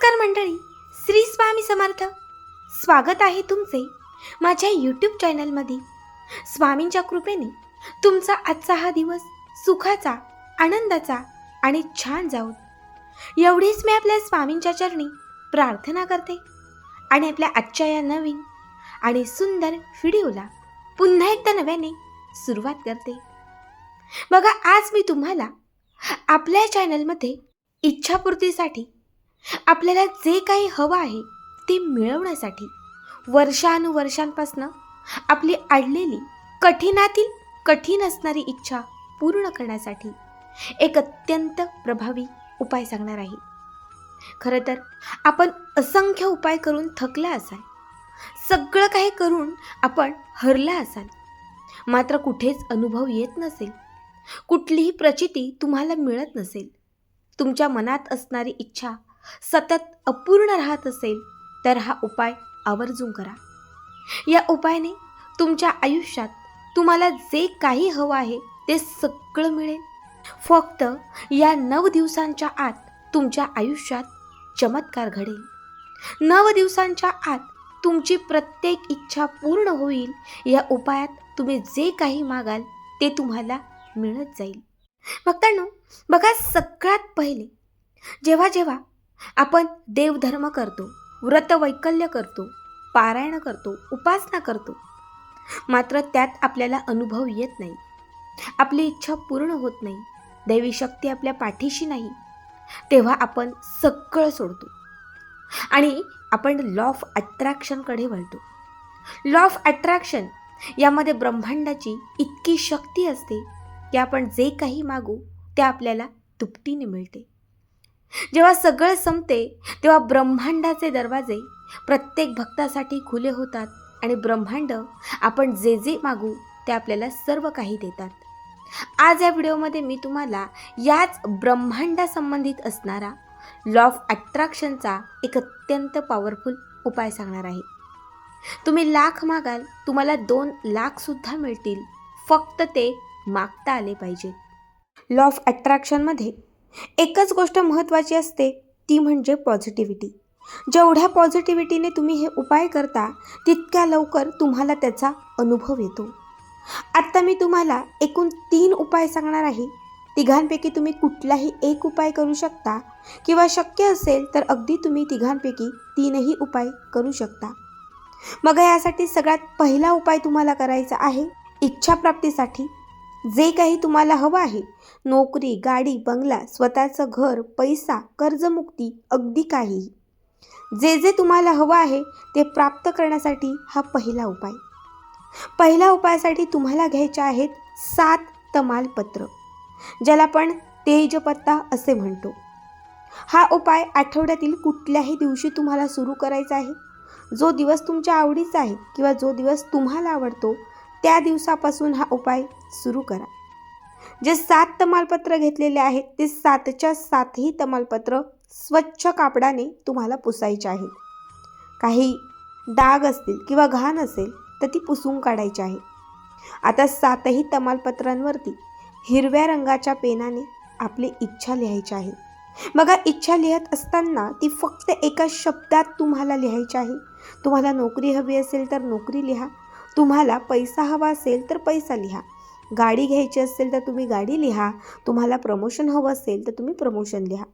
नमस्कार मंडळी श्री स्वामी समर्थ. स्वागत आहे तुमचे माझ्या यूट्यूब चॅनलमध्ये स्वामींच्या कृपेने तुमचा आजचा हा दिवस सुखाचा आनंदाचा आणि छान जाऊन एवढीच मी आपल्या स्वामींच्या चरणी प्रार्थना करते आणि आपल्या आजच्या या नवीन आणि सुंदर व्हिडिओला पुन्हा एकदा नव्याने सुरुवात करते. बघा आज मी तुम्हाला आपल्या चॅनलमध्ये इच्छापूर्तीसाठी आपल्याला जे काही हवं आहे ते मिळवण्यासाठी वर्षानुवर्षांपासनं आपली अडलेली कठीणातील कठीण असणारी इच्छा पूर्ण करण्यासाठी एक अत्यंत प्रभावी उपाय सांगणार आहे. खरं तर आपण असंख्य उपाय करून थकला असाल. सगळं काही करून आपण हरला असाल. मात्र कुठेच अनुभव येत नसेल. कुठलीही प्रचिती तुम्हाला मिळत नसेल. तुमच्या मनात असणारी इच्छा सतत अपूर्ण राहत असेल तर हा उपाय आवर्जून करा. या उपायाने तुमच्या आयुष्यात तुम्हाला जे काही हवं आहे ते सगळं मिळेल. फक्त या नऊ दिवसांच्या आत तुमच्या आयुष्यात चमत्कार घडेल. नव दिवसांच्या आत तुमची प्रत्येक इच्छा पूर्ण होईल या उपायात तुम्ही जे काही मागाल ते तुम्हाला मिळत जाईल. भक्तांनो बघा सगळ्यात पहिले जेव्हा जेव्हा आपण देवधर्म करतो व्रत वैकल्य करतो पारायण करतो उपासना करतो. मात्र त्यात आपल्याला अनुभव येत नाही. आपली इच्छा पूर्ण होत नाही. दैवी शक्ती आपल्या पाठीशी नाही. तेव्हा आपण सगळं सोडतो. आणि आपण लॉ ऑफ अट्रॅक्शनकडे वळतो. लॉ ऑफ अट्रॅक्शन यामध्ये ब्रह्मांडाची इतकी शक्ती असते की आपण जे काही मागू ते आपल्याला दुपटीने मिळते. जेव्हा सगळं संपते तेव्हा ब्रह्मांडाचे दरवाजे प्रत्येक भक्तासाठी खुले होतात आणि ब्रह्मांड आपण जे जे मागू ते आपल्याला सर्व काही देतात. आज या व्हिडिओमध्ये मी तुम्हाला याच ब्रह्मांडासंबंधित असणारा लॉ ऑफ अट्रॅक्शनचा एक अत्यंत पॉवरफुल उपाय सांगणार आहे. तुम्ही लाख मागाल तुम्हाला दोन लाखसुद्धा मिळतील फक्त ते मागता आले पाहिजे. लॉ ऑफ अट्रॅक्शनमध्ये एकच गोष्ट महत्त्वाची असते ती म्हणजे पॉझिटिव्हिटी जेवढ्या पॉझिटिव्हिटीने तुम्ही हे उपाय करता तितक्या लवकर तुम्हाला त्याचा अनुभव येतो. आत्ता मी तुम्हाला एकूण तीन उपाय सांगणार आहे. तिघांपैकी तुम्ही कुठलाही एक उपाय करू शकता किंवा शक्य असेल तर अगदी तुम्ही तिघांपैकी तीनही उपाय करू शकता. मग यासाठी सगळ्यात पहिला उपाय तुम्हाला करायचा आहे इच्छाप्राप्तीसाठी जे काही तुम्हाला हवं आहे. नोकरी गाडी बंगला स्वतःचं घर पैसा कर्जमुक्ती अगदी काहीही. जे जे तुम्हाला हवं आहे ते प्राप्त करण्यासाठी हा पहिला उपाय. पहिल्या उपायासाठी तुम्हाला घ्यायचे आहेत सात तमालपत्र ज्याला आपण तेजपत्ता असे म्हणतो. हा उपाय आठवड्यातील कुठल्याही दिवशी तुम्हाला सुरू करायचा आहे. जो दिवस तुमच्या आवडीचा आहे किंवा जो दिवस तुम्हाला आवडतो त्या दिवसापासून हा उपाय सुरू करा. जे सात तमालपत्र घेतलेले आहेत ते सातच्या सातही तमालपत्र स्वच्छ कापडाने तुम्हाला पुसायचे आहेत. काही डाग असतील किंवा घाण असेल तर ती पुसून काढायची आहे आता सातही तमालपत्रांवरती हिरव्या रंगाच्या पेनाने आपली इच्छा लिहायची आहे. बघा इच्छा लिहत असताना ती फक्त एका शब्दात तुम्हाला लिहायची आहे. तुम्हाला नोकरी हवी असेल तर नोकरी लिहा. तुम्हाला पैसा हवा असेल तर पैसा लिहा. गाडी घ्यायची असेल तर तुम्ही गाडी लिहा. तुम्हाला प्रमोशन हवं असेल तर तुम्ही प्रमोशन लिहा.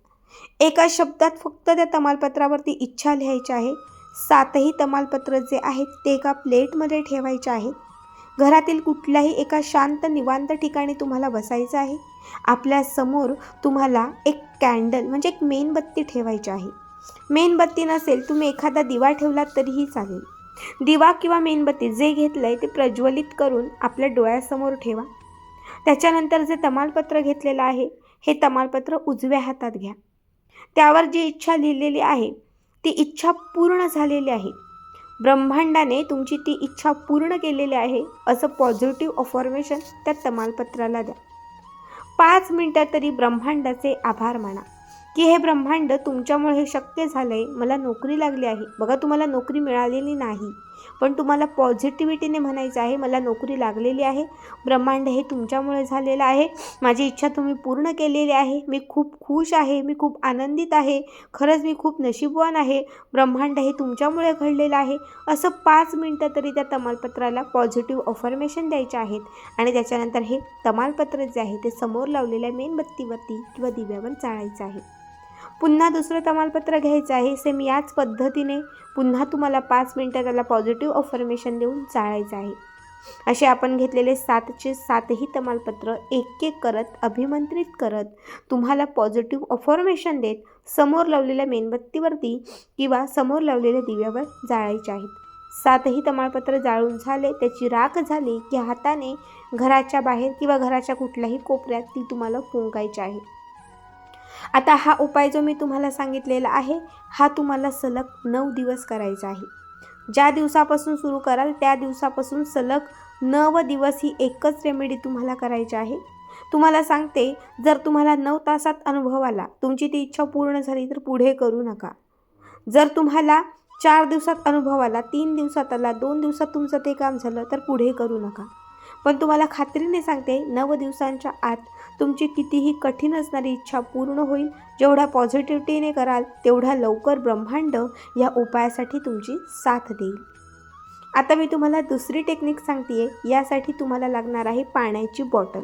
एका शब्दात फक्त त्या तमालपत्रावरती इच्छा लिहायची आहे. सातही तमालपत्र जे आहेत ते एका प्लेटमध्ये ठेवायचे आहेत. घरातील कुठल्याही एका शांत निवांत ठिकाणी तुम्हाला बसायचं आहे. आपल्यासमोर तुम्हाला एक कॅन्डल म्हणजे एक मेणबत्ती ठेवायची आहे. मेणबत्ती नसेल तुम्ही एखादा दिवा ठेवलात तरीही चालेल. दिवा किंवा मेणबत्ती जे घेतलं आहे ते प्रज्वलित करून आपल्या डोळ्यासमोर ठेवा. त्याच्यानंतर जे तमालपत्र घेतलेलं आहे हे तमालपत्र उजव्या हातात घ्या. त्यावर जी इच्छा लिहिलेली आहे ती इच्छा पूर्ण झालेली आहे. ब्रह्मांडाने तुमची ती इच्छा पूर्ण केलेली आहे असं पॉझिटिव्ह अफॉर्मेशन त्या तमालपत्राला द्या. पाच मिनटं तरी ब्रह्मांडाचे आभार माना. की हे ब्रह्मांड तुमच्यामुळे हे शक्य झालं आहे मला नोकरी लागली आहे. बघा तुम्हाला नोकरी मिळालेली नाही. पण तुम्हाला पॉझिटिव्हिटीने म्हणायचं आहे मला नोकरी लागलेली आहे. ब्रह्मांड हे तुमच्यामुळे झालेलं आहे. माझी इच्छा तुम्ही पूर्ण केलेली आहे. मी खूप खुश आहे. मी खूप आनंदित आहे. खरंच मी खूप नशीबवान आहे. ब्रह्मांड हे तुमच्यामुळे घडलेलं आहे. असं पाच मिनटं तरी त्या तमालपत्राला पॉझिटिव्ह अफर्मेशन द्यायचे आहेत. आणि त्याच्यानंतर हे तमालपत्र जे आहे ते समोर लावलेल्या मेणबत्तीवरती किंवा दिव्यावर चाळायचं आहे. पुन्हा दुसरं तमालपत्र घ्यायचं आहे सेम याच पद्धतीने पुन्हा तुम्हाला पाच मिनटं त्याला पॉझिटिव्ह अफर्मेशन देऊन जाळायचं आहे. असे आपण घेतलेले सातचे सातही तमालपत्र एक एक करत अभिमंत्रित करत तुम्हाला पॉझिटिव्ह अफॉर्मेशन देत समोर लावलेल्या मेणबत्तीवरती किंवा समोर लावलेल्या दिव्यावर जाळायचे आहेत. सातही तमालपत्र जाळून झाले त्याची राख झाली की हाताने घराच्या बाहेर किंवा घराच्या कुठल्याही कोपऱ्यात ती तुम्हाला फुंकायची आहे. आता हा उपाय जो मी तुम्हाला सांगितलेला आहे हा तुम्हाला सलग नऊ दिवस करायचा आहे. ज्या दिवसापासून सुरू कराल त्या दिवसापासून सलग नव दिवस ही एकच रेमेडी तुम्हाला करायची आहे. तुम्हाला सांगते जर तुम्हाला नऊ तासात अनुभव आला तुमची ती इच्छा पूर्ण झाली तर पुढे करू नका. जर तुम्हाला चार दिवसात अनुभव आला तीन दिवसात आला दोन दिवसात तुमचं ते काम झालं तर पुढे करू नका. पण तुम्हाला खात्रीने सांगते नव दिवसांच्या आत तुमची कितीही कठीण असणारी इच्छा पूर्ण होईल. जेवढ्या पॉझिटिव्हिटीने कराल तेवढ्या लवकर ब्रह्मांड या उपायासाठी तुमची साथ देईल. आता मी तुम्हाला दुसरी टेक्निक सांगते यासाठी तुम्हाला लागणार आहे पाण्याची बॉटल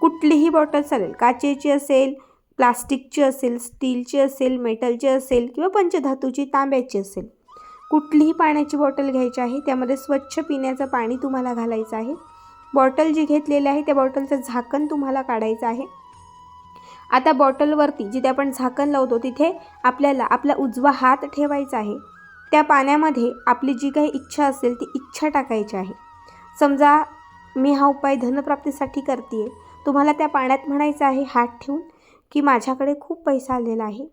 कुठलीही बॉटल चालेल काचेची असेल प्लास्टिकची असेल स्टीलची असेल मेटलची असेल किंवा पंचधातूची तांब्याची असेल. कुठलीही पाण्याची बॉटल घ्यायची आहे त्यामध्ये स्वच्छ पिण्याचं पाणी तुम्हाला घालायचं आहे. बॉटल जी घेतलेली आहे त्या बॉटलचं झाकण तुम्हाला काढायचं आहे. आता बॉटलवरती जिथे आपण झाकण लावतो तिथे आपल्याला आपला उजवा हात ठेवायचा आहे. त्या पाण्यामध्ये आपली जी काही इच्छा असेल ती इच्छा टाकायची आहे. समजा मी हा उपाय धनप्राप्तीसाठी करते तुम्हाला त्या पाण्यात म्हणायचं आहे हात ठेवून की माझ्याकडे खूप पैसा आलेला आहे.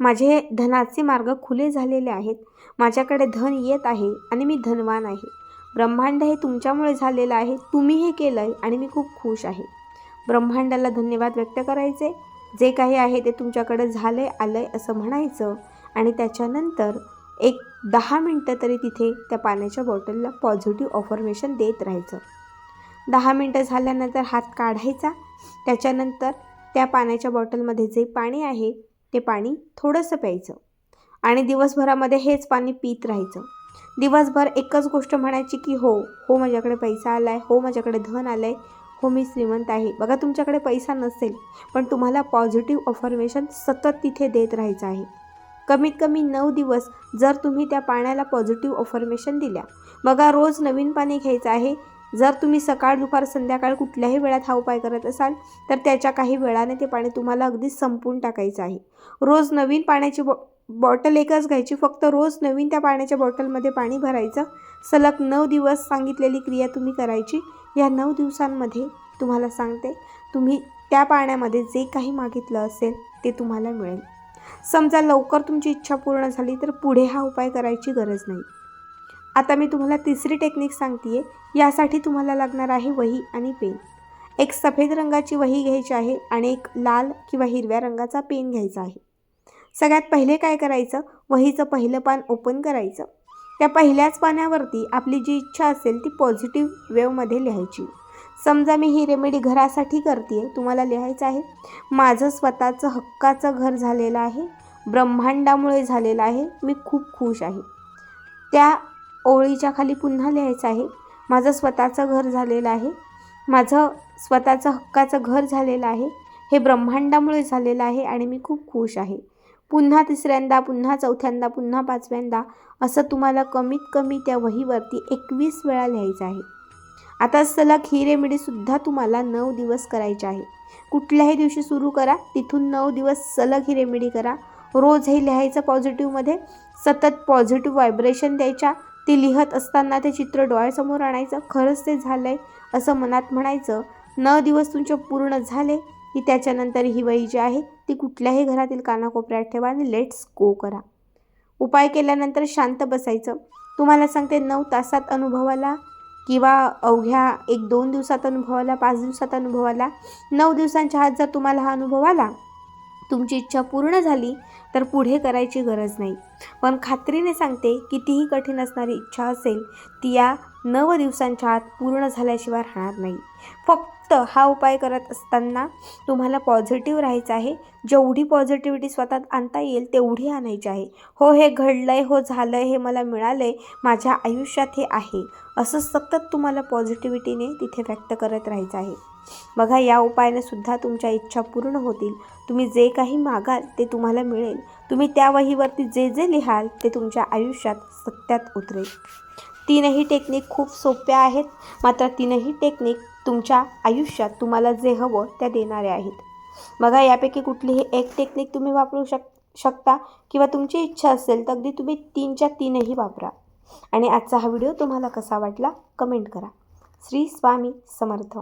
माझे धनाचे मार्ग खुले झालेले आहेत. माझ्याकडे धन येत आहे आणि मी धनवान आहे. ब्रह्मांड हे तुमच्यामुळे झालेलं आहे. तुम्ही हे केलं आहे आणि मी खूप खुश आहे. ब्रह्मांडाला धन्यवाद व्यक्त करायचे. जे काही आहे ते तुमच्याकडे झालं आहे आलं आहे असं म्हणायचं आणि त्याच्यानंतर एक दहा मिनटं तरी तिथे त्या पाण्याच्या बॉटलला पॉझिटिव्ह ऑफर्मेशन देत राहायचं. दहा मिनटं झाल्यानंतर हात काढायचा. त्याच्यानंतर त्या पाण्याच्या बॉटलमध्ये जे पाणी आहे ते पाणी थोडंसं प्यायचं. आणि दिवसभरामध्ये हेच पाणी पित राहायचं. दिवसभर एकच गोष्ट म्हणायची की हो हो माझ्याकडे पैसा आला आहे हो माझ्याकडे धन आलं आहे हो मी श्रीमंत आहे. बघा तुमच्याकडे पैसा नसेल पण तुम्हाला पॉझिटिव्ह ऑफर्मेशन सतत तिथे देत राहायचं आहे. कमीत कमी नऊ दिवस जर तुम्ही त्या पाण्याला पॉझिटिव्ह ऑफर्मेशन दिल्या. बघा रोज नवीन पाणी घ्यायचं आहे. जर तुम्ही सकाळ दुपार संध्याकाळ कुठल्याही वेळात हा उपाय करत असाल तर त्याच्या काही वेळाने ते पाणी तुम्हाला अगदी संपून टाकायचं आहे. रोज नवीन पाण्याची बॉ बॉटल एकच घ्यायची फक्त रोज नवीन त्या पाण्याच्या बॉटलमध्ये पाणी भरायचं. सलग नऊ दिवस सांगितलेली क्रिया तुम्ही करायची. या नऊ दिवसांमध्ये तुम्हाला सांगते तुम्ही त्या पाण्यामध्ये जे काही मागितलं असेल ते तुम्हाला मिळेल. समजा लवकर तुमची इच्छा पूर्ण झाली तर पुढे हा उपाय करायची गरज नाही. आता मी तुम्हाला तिसरी टेक्निक सांगते यासाठी तुम्हाला लागणार आहे वही आणि पेन. एक सफेद रंगाची वही घ्यायची आहे आणि एक लाल किंवा हिरव्या रंगाचा पेन घ्यायचा आहे. सगळ्यात पहिले काय करायचं? वहीचं पहिलं पान ओपन करायचं. त्या पहिल्याच पाण्यावरती आपली जी इच्छा असेल ती पॉझिटिव्ह वेवमध्ये लिहायची. समजा मी ही रेमेडी घरासाठी करते तुम्हाला लिहायचं आहे. माझं स्वतःचं हक्काचं घर झालेलं आहे. ब्रह्मांडामुळे झालेलं आहे. मी खूप खुश आहे. त्या ओळीच्या खाली पुन्हा लिहायचं आहे. माझं स्वतःचं घर झालेलं आहे. माझं स्वतःचं हक्काचं घर झालेलं आहे. हे ब्रह्मांडामुळे झालेलं आहे आणि मी खूप खुश आहे. पुन्हा तिसऱ्यांदा पुन्हा चौथ्यांदा पुन्हा पाचव्यांदा असं तुम्हाला कमीत कमी त्या वहीवरती एकवीस वेळा लिहायचं आहे. आता सलग ही रेमेडीसुद्धा तुम्हाला नऊ दिवस करायचे आहे. कुठल्याही दिवशी सुरू करा तिथून नऊ दिवस सलग ही रेमेडी करा. रोज हे लिहायचं पॉझिटिव्हमध्ये सतत पॉझिटिव्ह व्हायब्रेशन द्यायच्या ते लिहत असताना ते चित्र डोळ्यासमोर आणायचं खरंच ते झालं आहे असं मनात म्हणायचं. नऊ दिवस तुमचे पूर्ण झाले की त्याच्यानंतर ही वही जी आहे ती कुठल्याही घरातील कानाकोपऱ्यात ठेवा आणि लेट्स गो करा. उपाय केल्यानंतर शांत बसायचं. तुम्हाला सांगते नऊ तासात अनुभवाला किंवा अवघ्या एक दोन दिवसात अनुभव आला पाच दिवसात अनुभव आला नऊ दिवसांच्या आत जर तुम्हाला हा अनुभव आला तुमची इच्छा पूर्ण झाली तर पुढे करायची गरज नाही. पण खात्रीने सांगते कितीही कठीण असणारी इच्छा असेल ती या नव दिवसांच्या आत पूर्ण झाल्याशिवाय राहणार नाही. फक्त हा उपाय करत असताना तुम्हाला पॉझिटिव्ह राहायचं आहे. जेवढी पॉझिटिव्हिटी स्वतःत आणता येईल तेवढी आणायची आहे. हो हे घडलं आहे हो झालं आहे हे मला मिळालं आहे माझ्या आयुष्यात हे आहे. असं सतत तुम्हाला पॉझिटिव्हिटीने तिथे व्यक्त करत राहायचं आहे. बघा या उपायाने सुद्धा तुमच्या इच्छा पूर्ण होतील. तुम्ही जे काही मागाल ते तुम्हाला मिळेल. तुम्ही त्या वहीवरती जे जे लिहाल ते तुमच्या आयुष्यात सत्यात उतरेल. तीनही टेक्निक खूप सोप्या आहेत. मात्र तीनही टेक्निक तुमच्या आयुष्यात तुम्हाला जे हवं त्या देणाऱ्या आहेत. बघा यापैकी कुठलीही एक टेक्निक तुम्ही वापरू शक शकता किंवा तुमची इच्छा असेल तर अगदी तुम्ही तीनच्या तीनही वापरा. आणि आजचा हा व्हिडिओ तुम्हाला कसा वाटला कमेंट करा. श्री स्वामी समर्थ.